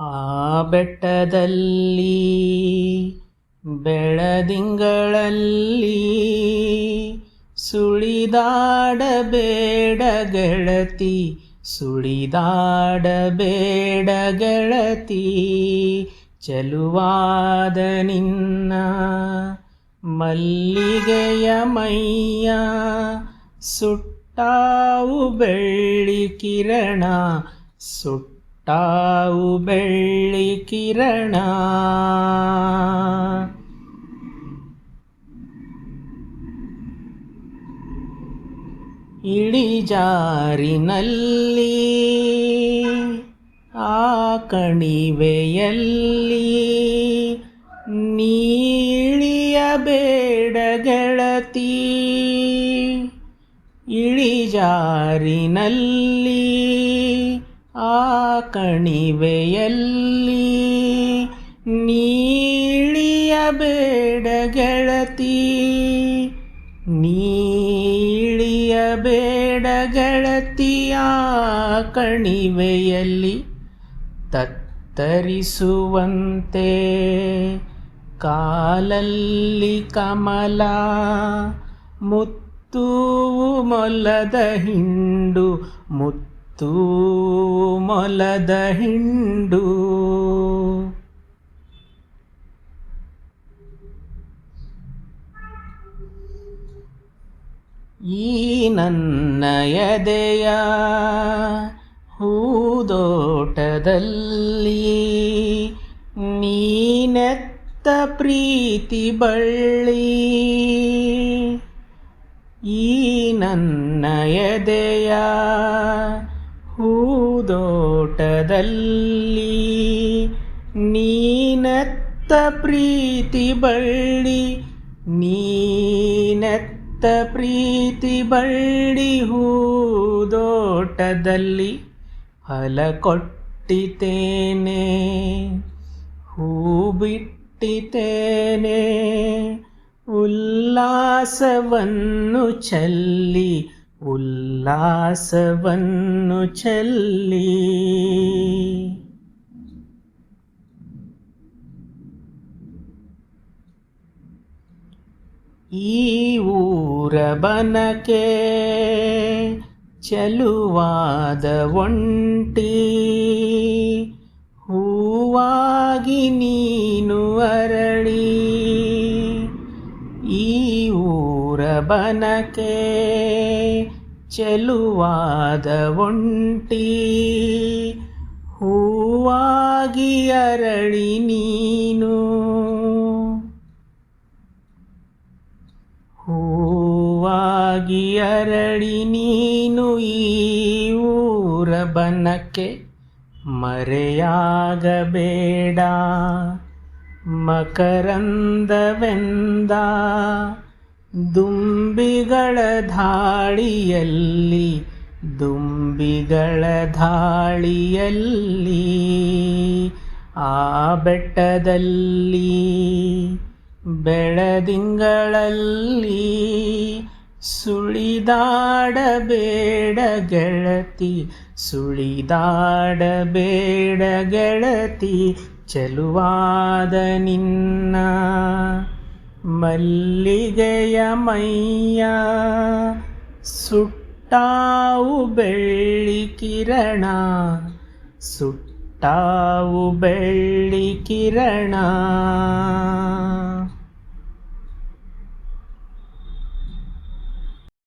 ಆ ಬೆಟ್ಟದಲ್ಲಿ ಬೆಳದಿಂಗಳಲ್ಲಿ ಸುಳಿದಾಡಬೇಡ ಗೆಳತಿ ಸುಳಿದಾಡಬೇಡ ಗೆಳತಿ ಚಲುವಾದ ನಿನ್ನ ಮಲ್ಲಿಗೆಯ ಮೈಯ ಸುಟ್ಟಾವು ಬೆಳ್ಳಿ ಕಿರಣ ಸುಟ್ಟಾವು ಬೆಳ್ಳಿ ಕಿರಣ. ಇಳಿಜಾರಿನಲ್ಲಿ ಆ ಕಣಿವೆಯಲ್ಲಿ ನೀಳಿಯಬೇಡ ಗೆಳತಿ ಇಳಿಜಾರಿನಲ್ಲಿ ಆ ಕಣಿವೆಯಲ್ಲಿ ನೀಳಿಯಬೇಡ ಗೆಳತಿ ನೀಳಿಯಬೇಡ ಗೆಳತಿಯ ಕಣಿವೆಯಲ್ಲಿ ತತ್ತರಿಸುವಂತೆ ಕಾಲಲ್ಲಿ ಕಮಲ ಮುತ್ತೂ ಮೊಲದ ಹಿಂಡು ಮುತ್ತು ಮೊಲದ ಹಿಂಡು. ಈ ನನ್ನ ಎದೆಯ ಹೂದೋಟದಲ್ಲಿ ನೀನೆತ್ತ ಪ್ರೀತಿ ಬಳ್ಳಿ. ಈ ನನ್ನ ಎದೆಯ ಹೂದೋಟದಲ್ಲಿ ನೀನತ್ತ ಪ್ರೀತಿ ಬಳ್ಳಿ ನೀನತ್ತ ಪ್ರೀತಿ ಬಳ್ಳಿ ಹೂದೋಟದಲ್ಲಿ ಫಲ ಕೊಟ್ಟಿತೇನೆ ಹೂ ಬಿಟ್ಟಿತೇನೆ ಉಲ್ಲಾಸವನ್ನು ಚೆಲ್ಲಿ ಉಲ್ಲಾಸವನ್ನು ಚೆಲ್ಲಿ. ಈ ಊರ ಬನಕೆ ಚಲುವಾದ ಒಂಟಿ. ಹೂವಾಗಿ ನೀನು ಅರಳಿ. ಈ ಬನಕೆ ಚೆಲುವಾದ ಒಂಟಿ. ಹೂವಾಗಿ ಅರಳಿ ಹೂವಾಗಿ ಅರಳಿ ನೀನು ಈ ಊರ ಬನಕ್ಕೆ ಮರೆಯಾಗಬೇಡ ಮಕರಂದವೆಂದ ದುಂಬಿಗಳ ಧಾಳಿಯಲ್ಲಿ ದುಂಬಿಗಳ ಧಾಳಿಯಲ್ಲಿ ಆ ಬೆಟ್ಟದಲ್ಲಿ ಬೆಳದಿಂಗಳಲ್ಲಿ ಸುಳಿದಾಡಬೇಡ ಗೆಳತಿ ಸುಳಿದಾಡಬೇಡ ಗೆಳತಿ ಚೆಲುವಾದ ನಿನ್ನ ಮಲ್ಲಿಗೆಯ ಮೈಯ ಸುಟ್ಟಾವು ಬೆಳ್ಳಿ ಕಿರಣ ಸುಟ್ಟಾವು ಬೆಳ್ಳಿ ಕಿರಣ.